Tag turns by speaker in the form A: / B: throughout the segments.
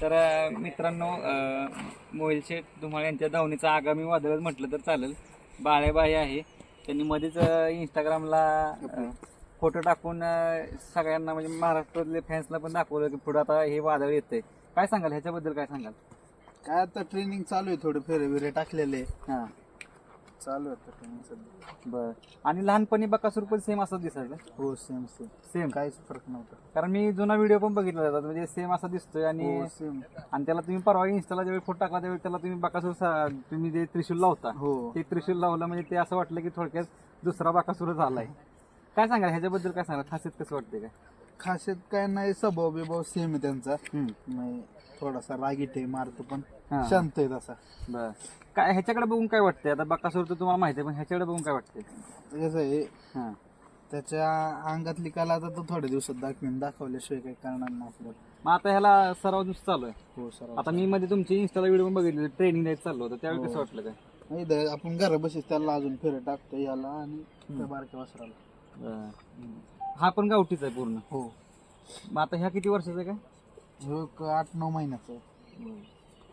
A: तर मित्रांनो मोहिल शेठ धुमाळ यांच्या धावणीचं आगामी वादळच म्हटलं तर चालेल. बाळेबाई आहे. त्यांनी मध्येच इंस्टाग्रामला फोटो टाकून सगळ्यांना म्हणजे महाराष्ट्रातले फॅन्सला पण दाखवलं की पुढे आता हे वादळ येतंय. काय सांगाल? ह्याच्याबद्दल काय सांगाल?
B: काय आता ट्रेनिंग चालू आहे थोडे फेरे बिरे टाकलेले.
A: हां.
B: चालू आहे आता सध्या.
A: बरं. आणि लहानपणी बकासूर पण सेम असं दिसायचं.
B: हो सेम सेम
A: सेम
B: काहीच फरक नव्हता.
A: कारण मी जुना व्हिडिओ पण बघितला जातात म्हणजे सेम असा दिसतोय आणि
B: हो सेम
A: आणि त्याला तुम्ही परवा इंस्टाला ज्यावेळी फोटो टाकला त्यावेळी त्याला तुम्ही बकासूर सा- तुम्ही जे त्रिशूल लावता
B: हो.
A: ते त्रिशूल लावलं म्हणजे ते असं वाटलं की थोडक्यात दुसरा बकासूरच आलाय काय सांगाल ह्याच्याबद्दल काय सांगाल? खासियत कसं वाटते काय?
B: खासियत काय नाही स्वभाव बिभाव सेम आहे त्यांचा. नाही थोडासा रागीट आहे मारतो पण.
A: हा.
B: शांत आहे तसा.
A: बर. काय ह्याच्याकडे बघून काय वाटतंय? आता बकासूर तर तुम्हाला माहिती आहे पण ह्याच्याकडे बघून काय वाटतंय?
B: कसं आहे
A: हां.
B: त्याच्या अंगातली कला आता तो थोड्या दिवसात दाखवेन दाखवल्याशिवाय काही करणार नाही आपल्याला.
A: मग आता ह्याला सराव नुसतं चालू आहे.
B: हो सर
A: आता मी मध्ये तुमची इंस्टाला व्हिडिओ पण बघितली ट्रेनिंग द्यायचं चाललं होतं त्यावेळी कसं
B: हो.
A: वाटलं काय?
B: नाही द- आपण घरा बसेच त्याला अजून फेरे टाकतो याला आणि त्या बारक्या वासराला.
A: हा पण गावठीच आहे पूर्ण.
B: हो.
A: मग आता ह्या किती वर्षाचा आहे काय?
B: ह्यो एक आठ नऊ महिन्याचा आहे.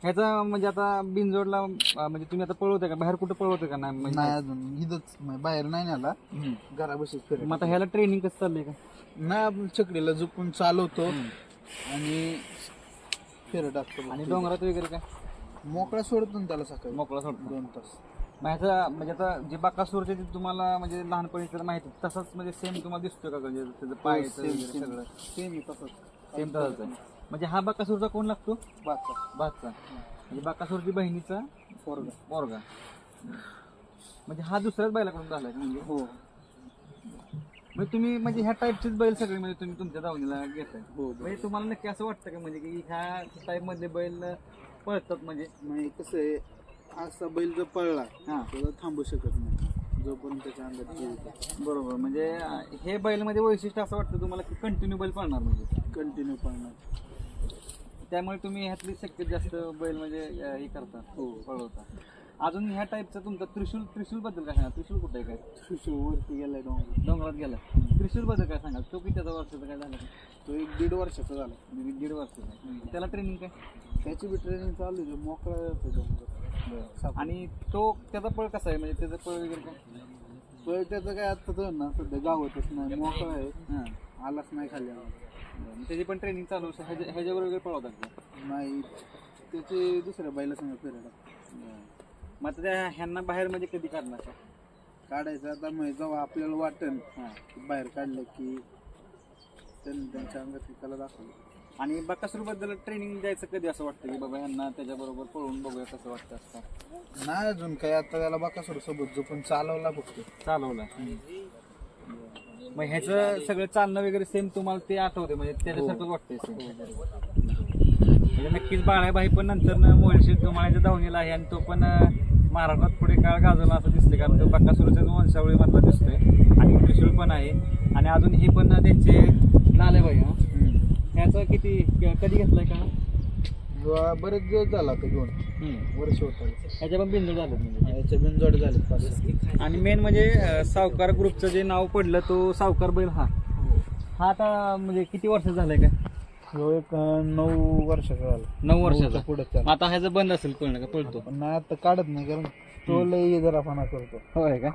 A: ह्याचा म्हणजे आता बिनजोडला अं, म्हणजे तुम्ही आता पळवते का? बाहेर कुठं पळवते का? नाही म्हणजे
B: नाही अजून. इथंच म्हणजे बाहेर नाही
A: हम्म.
B: घरा बसेच
A: मग आता ह्याला ट्रेनिंग कसं चाललंय का?
B: नाही आपण चकडीला झुकून चालवतो. आणि फेरे टाकतो
A: आणि डोंगरात वगैरे काय?
B: मोकळा सोडतो ना त्याला सकाळी.
A: मोकळा सोडतो.
B: दोन तास.
A: ह्याचा म्हणजे आता जे बाकासूरचे जे तुम्हाला म्हणजे लहानपणी तर माहिती तसंच म्हणजे सेम तुम्हाला दिसतोय का म्हणजे त्याचं पाय
B: हो, same.
A: सगळं?
B: सेम आहे तसंच.
A: सेम तसंच आहे. म्हणजे हा बाकासूरचा कोण लागतो?
B: बाचा
A: बादचा म्हणजे बाकासूरची बहिणीचा
B: पोरगा.
A: मोरगा म्हणजे हा दुसऱ्याच बैलाकडून झालाय का म्हणजे?
B: हो.
A: म्हणजे तुम्ही म्हणजे ह्या टाईपचेच बैल सगळे म्हणजे तुम्ही तुमच्या दावणीला घेताय.
B: हो
A: म्हणजे तुम्हाला नक्की असं वाटतं का म्हणजे की ह्या टाईप मधले बैल पळतात म्हणजे?
B: नाही कसं आहे असा बैल जर पळला
A: हा.
B: त्याला थांबू शकत नाही. जोपर्यंत त्याच्या अंगात जीव येतो.
A: बरोबर. म्हणजे अं, हे बैलमध्ये वैशिष्ट्य असं वाटतं तुम्हाला की कंटिन्यू बैल पळणार म्हणजे?
B: कंटिन्यू पळणार.
A: त्यामुळे तुम्ही ह्यातली शक्यत जास्त बैल म्हणजे अं, हे करता
B: हो.
A: पळवता. अजून ह्या टाईपचा तुमचा त्रिशूल त्रिशूल बद्दल काय सांगा त्रिशूल कुठे आहे काय?
B: शिशू वरती गेलाय डोंगर
A: डोंगरात गेला त्रिशूल बद्दल काय सांगा तो किती त्याचा वर्षाचा काय झाला?
B: तो एक दीड वर्षाचा झाला.
A: दीड दीड वर्षाचा त्याला ट्रेनिंग काय?
B: त्याची बी ट्रेनिंग चालू आहे. मोकळा जातो डोंगर.
A: आणि तो त्याचा पळ कसा आहे? म्हणजे त्याचा पळ वगैरे काय?
B: तो त्याचं काय आता तो ना सध्या गावातच नाही मोकळा आहे.
A: हां.
B: आलाच नाही खाली.
A: त्याची पण ट्रेनिंग चालू असते ह्याच्या ह्याच्यावर वगैरे पळवतात का?
B: नाही. त्याचे दुसऱ्या बाईला सांगा फिरायला.
A: मग आता त्या ह्यांना बाहेर म्हणजे कधी काढणार का?
B: काढायचं आता मग जेव्हा आपल्याला वाटेल
A: हां.
B: बाहेर काढलं की त्यांनी त्यांच्या अंगात कला दाखवली.
A: आणि बकासूरबद्दल ट्रेनिंग द्यायचं कधी असं वाटतं की बाबा ह्यांना त्याच्याबरोबर पळवून बघूया कसं वाटतं असं
B: नाही अजून काय आता त्याला बकासूर सोबत जो पण चालवला फक्त.
A: चालवलं. मग ह्याचं सगळं चालणं वगैरे सेम तुम्हाला ते आठवते म्हणजे त्याच्यासारखंच वाटतंय सेम म्हणजे नक्कीच बाळाबाई पण नंतर मोळशी तुम्हाला धावणीला आहे आणि तो पण महाराष्ट्रात पुढे काळ गाजवला असं दिसतंय कारण तो बकासुरच्या वंशावळी मधला दिसतोय. आणि त्रिशूळ पण आहे. आणि अजून हे पण त्यांचे ह्याचं किती कधी घेतलंय का
B: बरेच दिवस झाला तो घेऊन. वर्ष होत आलं.
A: ह्याच्या पण बिंदू झाले म्हणजे.
B: याचे बिनजोड झाले पाच सहा.
A: आणि मेन म्हणजे अं, सावकार ग्रुपचं जे नाव पडलं तो सावकार बैल हा. हा आता म्हणजे किती वर्ष झालंय का
B: एक अं, नऊ वर्षाचा झाला.
A: नऊ वर्षाचा.
B: पुढे चाल
A: आता ह्याचं बंद असेल कळणं का? पळतो.
B: पण नाही आता काढत नाही कारण तो लय जरापणा करतो.
A: होय का?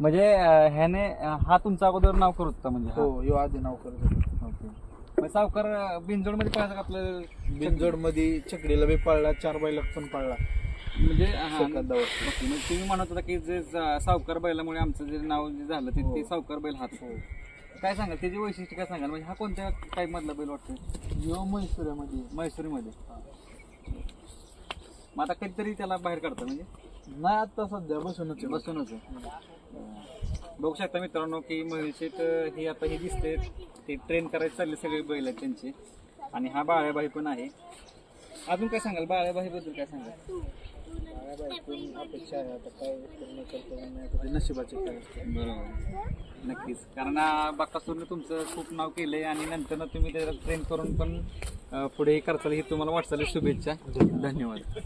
A: म्हणजे अं, ह्याने अं, हा तुमचा अगोदर नाव करत होता म्हणजे हा.
B: हो यो आधी नाव करतो.
A: मग सावकार बिनजोडमध्ये पळायचं का आपलं
B: बिनजोडमध्ये चकडीला बी पळला चार बैलात पण पळला.
A: म्हणजे हा, ओके. तुम्ही म्हणत होता की जे सा- सावकार बैलामुळे आमचं जे नाव जे झालं ते ते सावकार बैल हात काय सांगाल? त्याची वैशिष्ट्य काय सांगाल? म्हणजे हा कोणत्या टाईप मधला बैल वाटतो
B: यो म्हैसुऱ्यामध्ये
A: म्हैसुरीमध्ये मग आता कधीतरी त्याला बाहेर काढता म्हणजे?
B: नाही आता सध्या बसूनच आहे.
A: बसूनच आहे. बघू शकता मित्रांनो की महिषेत ही आता हे दिसते ते ट्रेन करायचे चालले सगळे बैल आहेत त्यांचे. आणि हा बाळ्याबाई पण आहे. अजून काय सांगाल? बाळ्याबाई बद्दल काय सांगाल?
B: अपेक्षा आहे आता काय पूर्ण करतो का नाही आता ते नशिबाचे काय असते?
A: बरोबर. नक्कीच. कारण बाकासूरने तुमचं खूप नाव केलंय आणि नंतर तुम्ही त्याला ट्रेन करून पण पुढे हे करताल ही तुम्हाला वाटचाल शुभेच्छा. धन्यवाद.